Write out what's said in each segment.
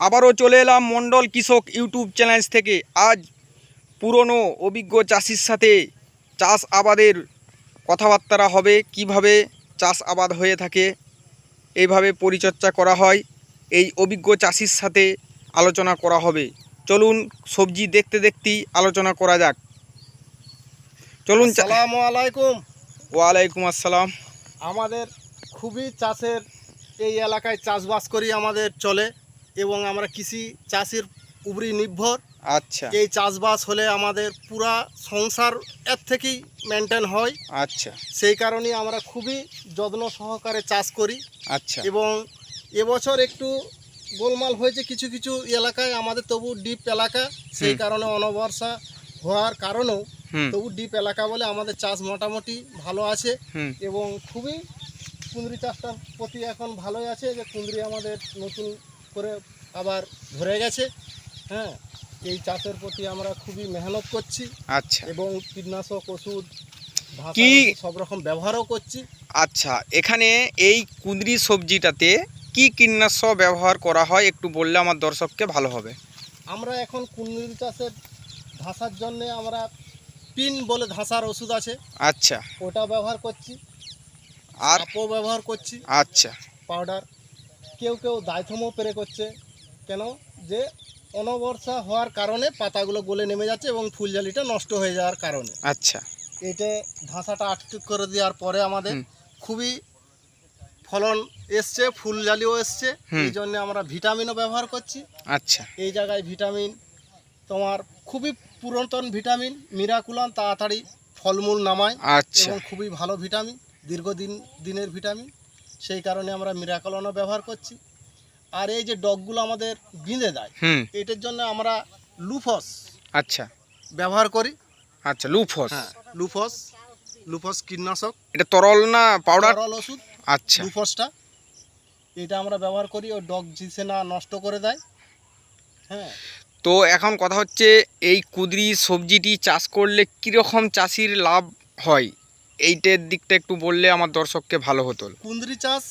আবারও চলে এলাম মণ্ডল কৃষক ইউটিউব চ্যানেল থেকে। আজ পুরনো অভিজ্ঞ চাষির সাথে চাষ আবাদের কথাবার্তা হবে কীভাবে চাষ আবাদ হয়ে থাকে এইভাবে পরিচর্যা করা হয় এই অভিজ্ঞ চাষির সাথে আলোচনা করা হবে। চলুন সবজি দেখতে দেখতেই আলোচনা করা যাক। চলুন আসসালামু আলাইকুম। ওয়ালাইকুম আসসালাম। আমাদের খুবই চাষের এই এলাকায় চাষবাস করি আমাদের চলে। এবং আমরা কৃষি চাষের উপরই নির্ভর। আচ্ছা। এই চাষবাস হলে আমাদের পুরা সংসার এর থেকেই মেনটেন হয়। আচ্ছা। সেই কারণেই আমরা খুবই যত্ন সহকারে চাষ করি। আচ্ছা। এবং এবছর একটু গোলমাল হয়েছে কিছু কিছু এলাকায়। আমাদের তবু ডিপ এলাকা। সেই কারণে অনবর্ষা হওয়ার কারণেও তবু ডিপ এলাকা বলে আমাদের চাষ মোটামুটি ভালো আছে। এবং খুবই কুঁদরি চাষটার প্রতি এখন ভালোই আছে যে কুঁদরি আমাদের নতুন করে আবার ধরে গেছে। হ্যাঁ এই চাষের প্রতি আমরা খুবই মেহনত করছি আচ্ছা। এবং কীটনাশক ওষুধ কি- সব রকম ব্যবহারও করছি। আচ্ছা এখানে এই কুঁদরি সবজিটাতে কি কীটনাশক ব্যবহার করা হয় একটু বললে আমার দর্শককে ভালো হবে। আমরা এখন কুঁদরি চাষের ঘাসার জন্যে আমরা পিন বলে ঘাসার ওষুধ আছে। আচ্ছা। ওটা ব্যবহার করছি। আর ব্যবহার করছি। আচ্ছা। পাউডার। কেউ কেউ দায়থমও পেরে করছে। কেন? যে অনবর্ষা হওয়ার কারণে পাতাগুলো গলে নেমে যাচ্ছে এবং ফুলজালিটা নষ্ট হয়ে যাওয়ার কারণে। আচ্ছা। এটা ধাঁসাটা আটকে করে দেওয়ার পরে আমাদের খুবই ফলন এসছে ফুলজালিও এসছে। এই জন্য আমরা ভিটামিনও ব্যবহার করছি। আচ্ছা। এই জায়গায় ভিটামিন তোমার খুবই পুরাতন ভিটামিন মিরাকুলান তাড়াতাড়ি ফলমূল নামায় আচ্ছা। এবং খুবই ভালো ভিটামিন দীর্ঘদিন দিনের ভিটামিন। সেই কারণে আমরা মিরাকলনও ব্যবহার করছি। আর এই যে ডগগুলো আমাদের বিঁধে দেয় হুম। এটার জন্য আমরা লুফস আচ্ছা। ব্যবহার করি। আচ্ছা লুফস লুফস লুফস কীটনাশক। এটা তরল না পাউডার তরল ওষুধ আচ্ছা। লুফসটা এটা আমরা ব্যবহার করি ও ডগ জিসে না নষ্ট করে দেয়। হ্যাঁ। তো এখন কথা হচ্ছে এই কুঁদরি সবজিটি চাষ করলে কীরকম চাষির লাভ হয়? এইটার দিকটা একটু বললে আমার দর্শককে ভালো হতো। কুঁদরি চাষ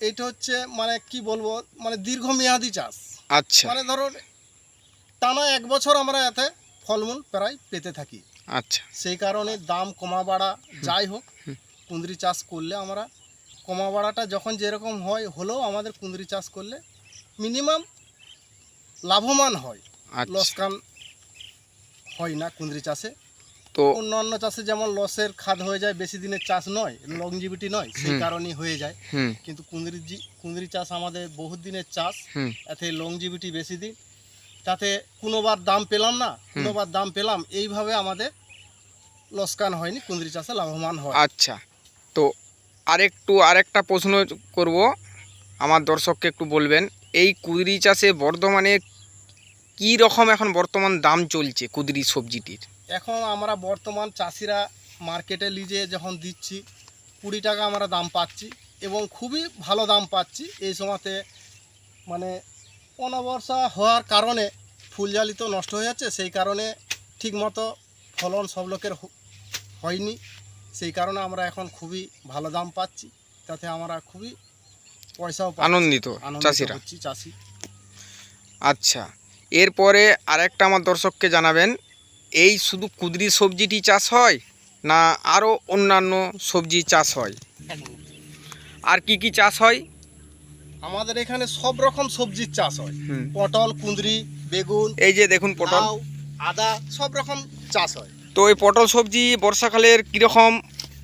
এটা হচ্ছে মানে কি বলব মানে দীর্ঘমেয়াদী চাষ। আচ্ছা। মানে ধরো টানা এক বছর আমরা এতে ফলমূল প্রায় পেতে থাকি। আচ্ছা। সেই কারণে দাম কমা বাড়া যাই হোক। কুঁদরি চাষ করলে আমরা কমা বাড়াটা যখন যেরকম হয় হলেও আমাদের কুঁদরি চাষ করলে মিনিমাম লাভবান হয়। আচ্ছা। লসকান হয় না কুঁদরি চাষে। তো অন্যান্য চাষে যেমন লসের খাদ হয়ে যায় বেশি দিনের চাষ নয় লংজিভিটি নয় সেই কারণেই হয়ে যায়। কিন্তু কুঁদরি কুঁদরি চাষ আমাদের বহুত দিনের চাষ। এতে লংজিভিটি বেশি দিন। তাতে কোনোবার দাম পেলাম না কোনোবার দাম পেলাম এইভাবে আমাদের লসকান হয়নি কুঁদরি চাষে লাভবান হয়। আচ্ছা তো আরেকটু আরেকটা প্রশ্ন করব। আমার দর্শককে একটু বলবেন এই কুদরি চাষে বর্ধমানে কি রকম এখন বর্তমান দাম চলছে কুদরি সবজিটির? এখন আমরা বর্তমান চাষিরা মার্কেটে লিজে যখন দিচ্ছি কুড়ি টাকা আমরা দাম পাচ্ছি এবং খুবই ভালো দাম পাচ্ছি। এই সময়তে মানে অনবর্ষা হওয়ার কারণে ফুলজালি তো নষ্ট হয়ে যাচ্ছে সেই কারণে ঠিকমতো ফলন সব লোকের হয়নি। সেই কারণে আমরা এখন খুবই ভালো দাম পাচ্ছি তাতে আমরা খুবই পয়সাও আনন্দিত চাষিরা। চাষি। আচ্ছা এরপরে আরেকটা আমার দর্শককে জানাবেন এই শুধু কুদরি সবজিটি চাষ হয় না আরও অন্যান্য সবজি চাষ হয়? আর কি কি চাষ হয়? আমাদের এখানে সব রকম সবজির চাষ হয়। পটল কুঁদরি বেগুন এই যে দেখুন পটল। আদা সব রকম চাষ হয়। তো এই পটল সবজি বর্ষাকালের কীরকম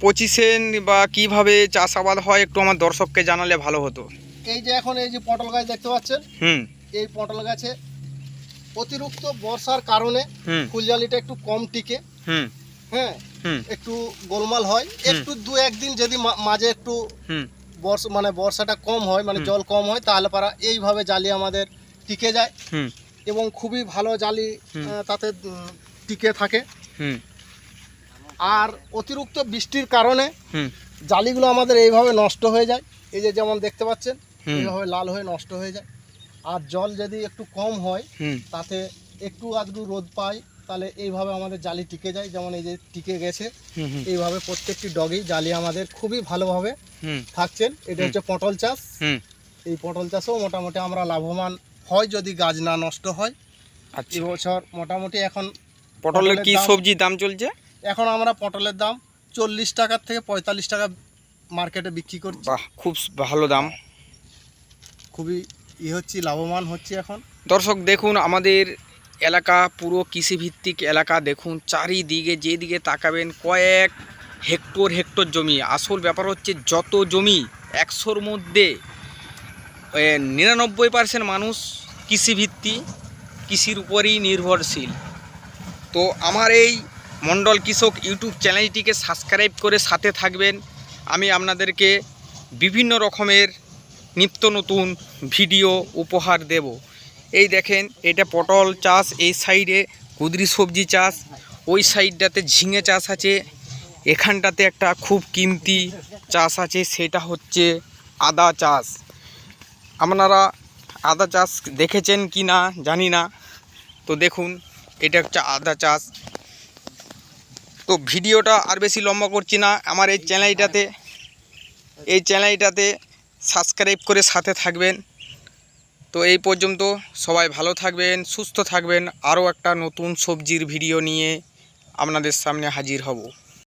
পঁচিশেন বা কীভাবে চাষাবাদ হয় একটু আমার দর্শককে জানালে ভালো হতো। এই যে এখন এই যে পটল গাছ দেখতে পাচ্ছেন? হুম। এই পটল গাছে অতিরিক্ত বর্ষার কারণে ফুলজালিটা একটু কম টিকে। হ্যাঁ একটু গোলমাল হয়। একটু দু একদিন যদি মাঝে একটু বর্ষা মানে বর্ষাটা কম হয় মানে জল কম হয় তাহলে পারা এইভাবে জালি আমাদের টিকে যায়। হুম। এবং খুবই ভালো জালি তাতে টিকে থাকে। হুম। আর অতিরিক্ত বৃষ্টির কারণে জালিগুলো আমাদের এইভাবে নষ্ট হয়ে যায়। এই যে যেমন দেখতে পাচ্ছেন এইভাবে লাল হয়ে নষ্ট হয়ে যায়। আর জল যদি একটু কম হয় তাতে একটু আধটু রোদ পায় তাহলে এইভাবে আমাদের জালি টিকে যায়। যেমন এই যে টিকে গেছে এইভাবে প্রত্যেকটি ডগেই জালি আমাদের খুবই ভালোভাবে থাকছেন। এটা হচ্ছে পটল চাষ। এই পটল চাষেও মোটামুটি আমরা লাভবান হয় যদি গাছ না নষ্ট হয়। আচ্ছা। এবছর মোটামুটি এখন পটলের কি সবজি দাম চলছে? এখন আমরা পটলের দাম চল্লিশ টাকার থেকে পঁয়তাল্লিশ টাকা মার্কেটে বিক্রি করছি। বাহ খুব ভালো দাম। খুবই ই হচ্ছে, লাভবান হচ্ছে এখন। দর্শক, দেখুন, আমাদের এলাকা, পুরো কৃষিভিত্তিক এলাকা, দেখুন, চারিদিকে যেদিকে তাকাবেন, কয়েক হেক্টর হেক্টর জমি। আসল ব্যাপার হচ্ছে, যত জমি একশোর মধ্যে নিরানব্বই পার্সেন্ট মানুষ কৃষিভিত্তি কৃষির উপরেই নির্ভরশীল। তো আমার এই মণ্ডল কৃষক ইউটিউব চ্যানেলটিকে সাবস্ক্রাইব করে সাথে থাকবেন। আমি আপনাদেরকে বিভিন্ন রকমের নিত্য নতুন ভিডিও উপহার দেব। এই দেখেন, এটা পটল চাষ, এই সাইডে কুদরি সবজি চাষ, ওই সাইডটাতে ঝিঙে চাষ আছে। এখানটাতে একটা খুব কিমতি চাষ আছে, সেটা হচ্ছে আদা চাষ। আপনারা আদা চাষ দেখেছেন কি না, জানি না। তো দেখুন, এটা একটা আদা চাষ। তো ভিডিওটা আর বেশি লম্বা করছি না, আমার এই চ্যানেলটাতে এই চ্যানেলটাতে সাবস্ক্রাইব করে সাথে থাকবেন। তো এই পর্যন্ত সবাই ভালো থাকবেন, সুস্থ থাকবেন। আরও একটা নতুন সবজির ভিডিও নিয়ে আপনাদের সামনে হাজির হব।